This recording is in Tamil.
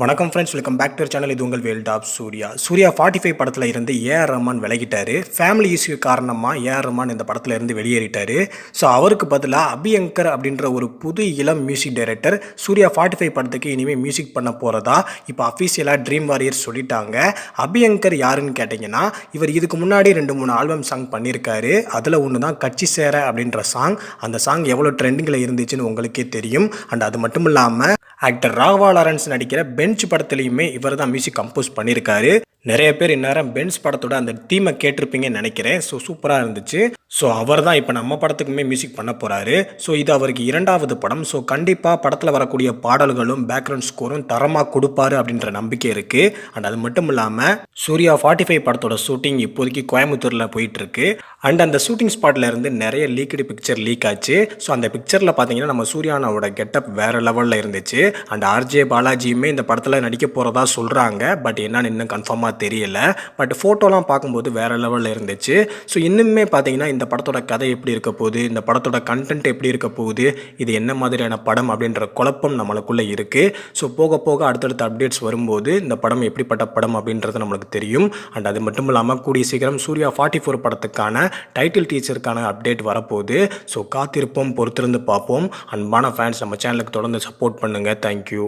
வணக்கம் friends welcome back to channel இது உங்கள் Vel top Surya. Surya forty five படத்தில் இருந்து ஏஆர் ரஹ்மான் விலகிட்டார். ஃபேமிலி இஷ்யூ காரணமாக ஏஆர் ரஹ்மான் இந்த படத்தில் இருந்து வெளியேறிட்டாரு. ஸோ அவருக்கு பதிலாக அபியங்கர் அப்படின்ற ஒரு புது இளம் music director Surya forty five படத்துக்கு இனிமேல் மியூசிக் பண்ண போகிறதா இப்போ அஃபீஷியலாக ட்ரீம் வாரியர் சொல்லிட்டாங்க. அபியங்கர் யாருன்னு கேட்டிங்கன்னா இவர் இதுக்கு முன்னாடி ரெண்டு மூணு ஆல்பம் சாங் பண்ணியிருக்காரு அதில் ஒன்று தான் கட்சி சேர அப்படின்ற சாங் அந்த சாங் எவ்வளோ ட்ரெண்டிங்கில் இருந்துச்சுன்னு உங்களுக்கே தெரியும். அண்ட் அது மட்டும் இல்லாமல் ஆக்டர் ராகவா லாரன்ஸ் நடிக்கிற பெஞ்ச் படத்துலையுமே இவர் தான் மியூசிக் கம்போஸ் பண்ணியிருக்காரு நிறைய பேர் இந்நேரம் பென்ஸ் படத்தோட அந்த தீமை கேட்டிருப்பீங்கன்னு நினைக்கிறேன். ஸோ சூப்பராக இருந்துச்சு. ஸோ அவர் தான் இப்போ நம்ம படத்துக்குமே மியூசிக் பண்ண போகிறாரு ஸோ இது அவருக்கு இரண்டாவது படம். ஸோ கண்டிப்பாக படத்தில் வரக்கூடிய பாடல்களும் பேக்ரவுண்ட் ஸ்கோரும் தரமாக கொடுப்பாரு அப்படின்ற நம்பிக்கை இருக்குது அண்ட் அது மட்டும் இல்லாமல் சூர்யா ஃபார்ட்டி ஃபைவ் படத்தோட ஷூட்டிங் இப்போதைக்கு கோயம்புத்தூரில் போயிட்டுருக்கு அண்ட் அந்த ஷூட்டிங் ஸ்பாட்டில் இருந்து நிறைய லீக்கடு பிக்சர் லீக் ஆச்சு. ஸோ அந்த பிக்சரில் பார்த்தீங்கன்னா நம்ம சூர்யானோட கெட்டப் வேறு லெவலில் இருந்துச்சு. அண்ட் ஆர்ஜே பாலாஜியுமே இந்த படத்தில் நடிக்க போகிறதா சொல்கிறாங்க பட் என்னன்னு இன்னும் கன்ஃபார்மாக தெரியல. பட் ஃபோட்டோலாம் பார்க்கும்போது வேறு லெவலில் இருந்துச்சு. ஸோ இன்னுமே பார்த்தீங்கன்னா இந்த படத்தோட கதை எப்படி இருக்க போகுது? இந்த படத்தோட கண்டென்ட் எப்படி இருக்க போகுது? இது என்ன மாதிரியான படம் அப்படின்ற குழப்பம் நம்மளுக்குள்ளே இருக்குது ஸோ போக போக அடுத்தடுத்த அப்டேட்ஸ் வரும்போது இந்த படம் எப்படிப்பட்ட படம் அப்படின்றது நம்மளுக்கு தெரியும். அண்ட் அது மட்டும் இல்லாமல் கூடிய சீக்கிரம் சூர்யா ஃபார்ட்டி ஃபோர் படத்துக்கான டைட்டில் டீச்சருக்கான அப்டேட் வரப்போகுது. ஸோ காத்திருப்போம் பொறுத்திருந்து பார்ப்போம். அன்பான ஃபேன்ஸ் நம்ம சேனலுக்கு தொடர்ந்து சப்போர்ட் பண்ணுங்கள் தேங்க்யூ